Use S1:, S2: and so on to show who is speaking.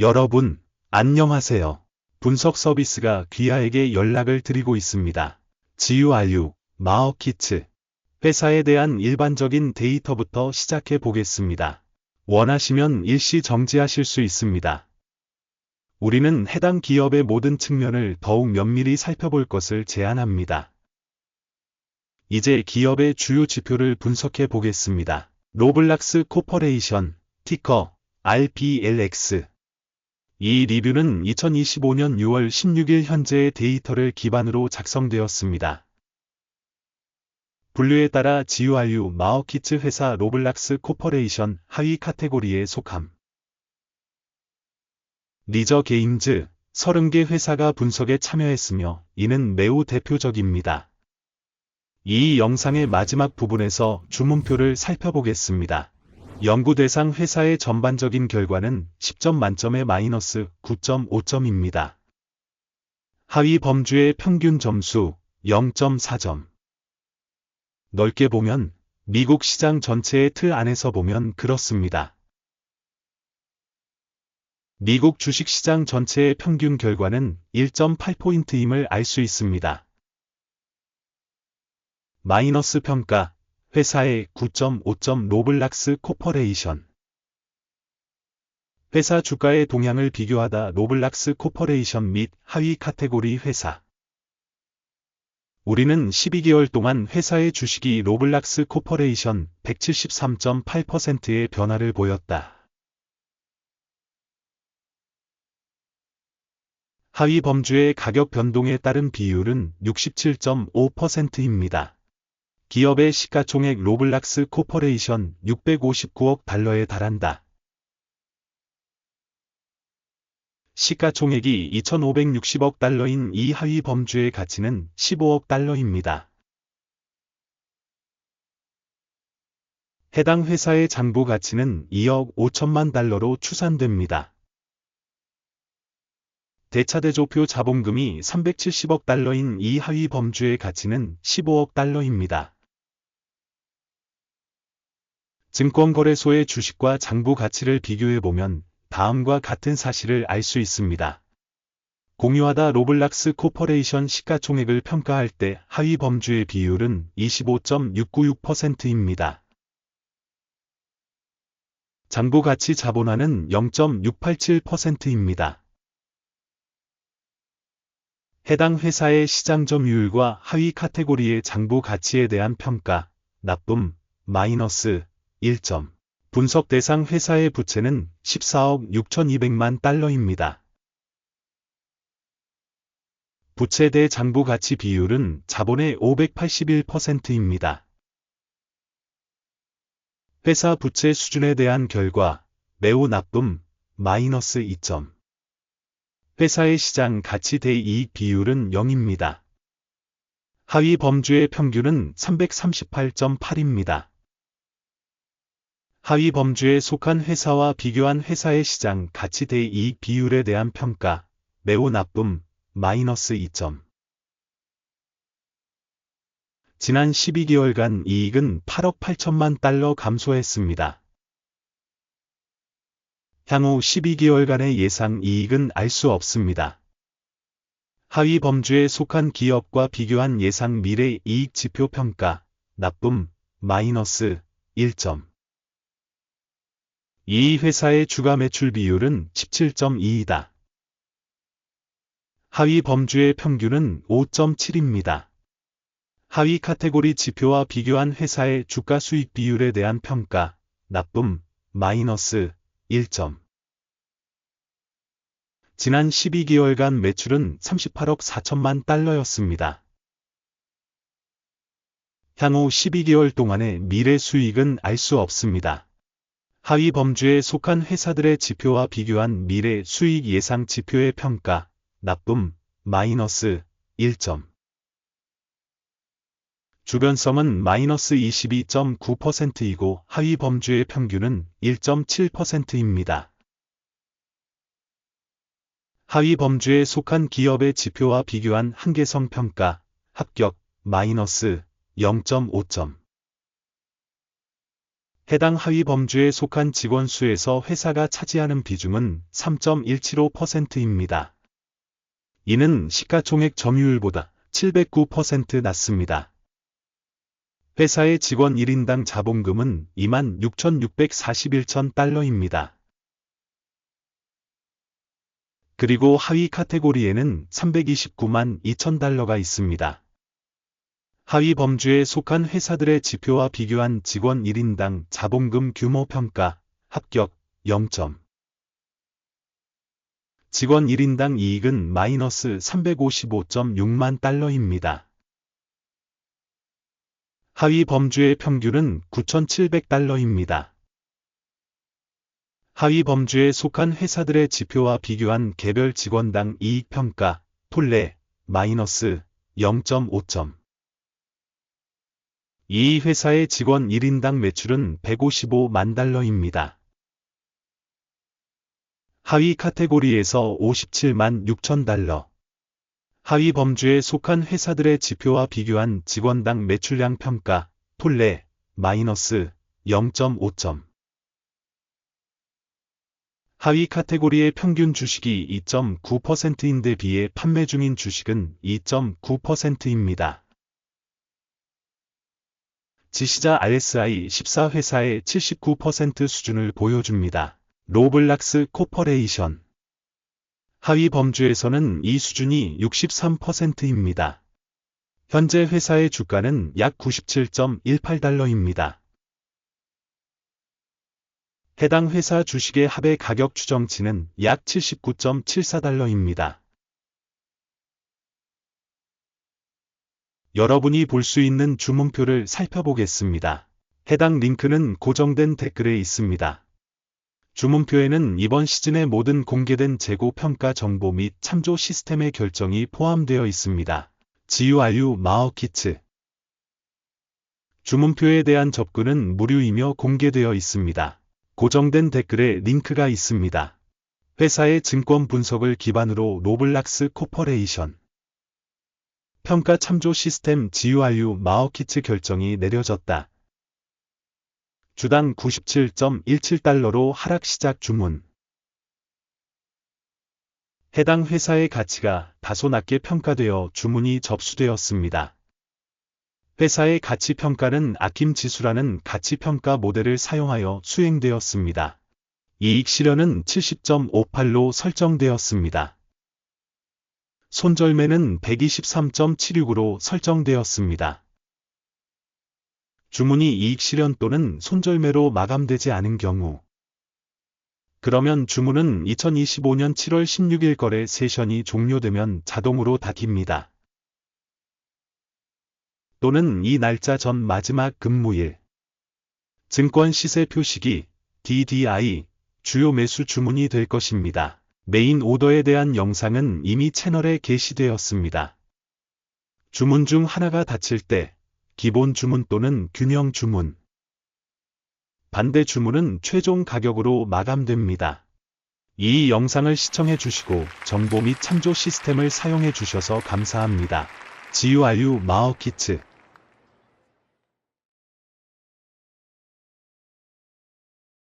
S1: 여러분, 안녕하세요. 분석 서비스가 귀하에게 연락을 드리고 있습니다. GURU, 마어키츠. 회사에 대한 일반적인 데이터부터 시작해 보겠습니다. 원하시면 일시 정지하실 수 있습니다. 우리는 해당 기업의 모든 측면을 더욱 면밀히 살펴볼 것을 제안합니다. 이제 기업의 주요 지표를 분석해 보겠습니다. 로블락스 코퍼레이션, 티커, RPLX. 이 리뷰는 2025년 6월 16일 현재의 데이터를 기반으로 작성되었습니다. 분류에 따라 GURU 마어키츠 회사 로블락스 코퍼레이션 하위 카테고리에 속함. 리저 게임즈 30개 회사가 분석에 참여했으며 이는 매우 대표적입니다. 이 영상의 마지막 부분에서 주문표를 살펴보겠습니다. 연구 대상 회사의 전반적인 결과는 10점 만점에 마이너스 9.5점입니다. 하위 범주의 평균 점수 0.4점. 넓게 보면 미국 시장 전체의 틀 안에서 보면 그렇습니다. 미국 주식시장 전체의 평균 결과는 1.8포인트임을 알 수 있습니다. 마이너스 평가, 회사의 9.5점 로블락스 코퍼레이션. 회사 주가의 동향을 비교하다 로블락스 코퍼레이션 및 하위 카테고리 회사. 우리는 12개월 동안 회사의 주식이 로블락스 코퍼레이션 173.8%의 변화를 보였다. 하위 범주의 가격 변동에 따른 비율은 67.5%입니다. 기업의 시가총액 로블락스 코퍼레이션 659억 달러에 달한다. 시가총액이 2,560억 달러인 이 하위 범주의 가치는 15억 달러입니다. 해당 회사의 장부 가치는 2억 5천만 달러로 추산됩니다. 대차대조표 자본금이 370억 달러인 이 하위 범주의 가치는 15억 달러입니다. 증권거래소의 주식과 장부 가치를 비교해보면 다음과 같은 사실을 알 수 있습니다. 공유하다 로블락스 코퍼레이션 시가총액을 평가할 때 하위 범주의 비율은 25.696%입니다. 장부 가치 자본화는 0.687%입니다. 해당 회사의 시장 점유율과 하위 카테고리의 장부 가치에 대한 평가, 나쁨, 마이너스 1점. 분석 대상 회사의 부채는 14억 6,200만 달러입니다. 부채 대 장부 가치 비율은 자본의 581%입니다. 회사 부채 수준에 대한 결과, 매우 나쁨, 마이너스 2점. 회사의 시장 가치 대 이익 비율은 0입니다. 하위 범주의 평균은 338.8입니다. 하위 범주에 속한 회사와 비교한 회사의 시장 가치 대이익 비율에 대한 평가, 매우 나쁨, 마이너스 2점. 지난 12개월간 이익은 8억 8천만 달러 감소했습니다. 향후 12개월간의 예상 이익은 알 수 없습니다. 하위 범주에 속한 기업과 비교한 예상 미래 이익 지표 평가, 나쁨, 마이너스 1점. 이 회사의 주가 매출 비율은 17.2이다. 하위 범주의 평균은 5.7입니다. 하위 카테고리 지표와 비교한 회사의 주가 수익 비율에 대한 평가, 나쁨, 마이너스 1점. 지난 12개월간 매출은 38억 4천만 달러였습니다. 향후 12개월 동안의 미래 수익은 알 수 없습니다. 하위 범주에 속한 회사들의 지표와 비교한 미래 수익 예상 지표의 평가, 나쁨, 마이너스 1점. 주변성은 마이너스 22.9%이고 하위 범주의 평균은 1.7%입니다. 하위 범주에 속한 기업의 지표와 비교한 한계성 평가, 합격, 마이너스 0.5점. 해당 하위 범주에 속한 직원 수에서 회사가 차지하는 비중은 3.175%입니다. 이는 시가총액 점유율보다 709% 낮습니다. 회사의 직원 1인당 자본금은 26,641천 달러입니다. 그리고 하위 카테고리에는 329만 2천 달러가 있습니다. 하위 범주에 속한 회사들의 지표와 비교한 직원 1인당 자본금 규모 평가, 합격, 0점. 직원 1인당 이익은 마이너스 355.6만 달러입니다. 하위 범주의 평균은 9,700달러입니다. 하위 범주에 속한 회사들의 지표와 비교한 개별 직원당 이익 평가, 톨레, 마이너스 0.5점. 이 회사의 직원 1인당 매출은 155만 달러입니다. 하위 카테고리에서 57만 6천 달러. 하위 범주에 속한 회사들의 지표와 비교한 직원당 매출량 평가, 톨레, 마이너스 0.5점. 하위 카테고리의 평균 주식이 2.9%인데 비해 판매 중인 주식은 2.9%입니다. 지시자 RSI 14 회사의 79% 수준을 보여줍니다. 로블락스 코퍼레이션 하위 범주에서는 이 수준이 63%입니다. 현재 회사의 주가는 약 97.18달러입니다. 해당 회사 주식의 합의 가격 추정치는 약 79.74달러입니다. 여러분이 볼 수 있는 주문표를 살펴보겠습니다. 해당 링크는 고정된 댓글에 있습니다. 주문표에는 이번 시즌의 모든 공개된 재고 평가 정보 및 참조 시스템의 결정이 포함되어 있습니다. GURU 마어키츠 주문표에 대한 접근은 무료이며 공개되어 있습니다. 고정된 댓글에 링크가 있습니다. 회사의 증권 분석을 기반으로 로블락스 코퍼레이션 평가 참조 시스템 GURU 마어키츠 결정이 내려졌다. 주당 97.17달러로 하락 시작 주문. 해당 회사의 가치가 다소 낮게 평가되어 주문이 접수되었습니다. 회사의 가치 평가는 아킴 지수라는 가치 평가 모델을 사용하여 수행되었습니다. 이익 실현은 70.58로 설정되었습니다. 손절매는 123.76으로 설정되었습니다. 주문이 이익 실현 또는 손절매로 마감되지 않은 경우 그러면 주문은 2025년 7월 16일 거래 세션이 종료되면 자동으로 닫힙니다. 또는 이 날짜 전 마지막 근무일 증권 시세 표시기 DDI 주요 매수 주문이 될 것입니다. 메인 오더에 대한 영상은 이미 채널에 게시되었습니다. 주문 중 하나가 닫힐 때 기본 주문 또는 균형 주문 반대 주문은 최종 가격으로 마감됩니다. 이 영상을 시청해 주시고 정보 및 참조 시스템을 사용해 주셔서 감사합니다. GURU 마어키츠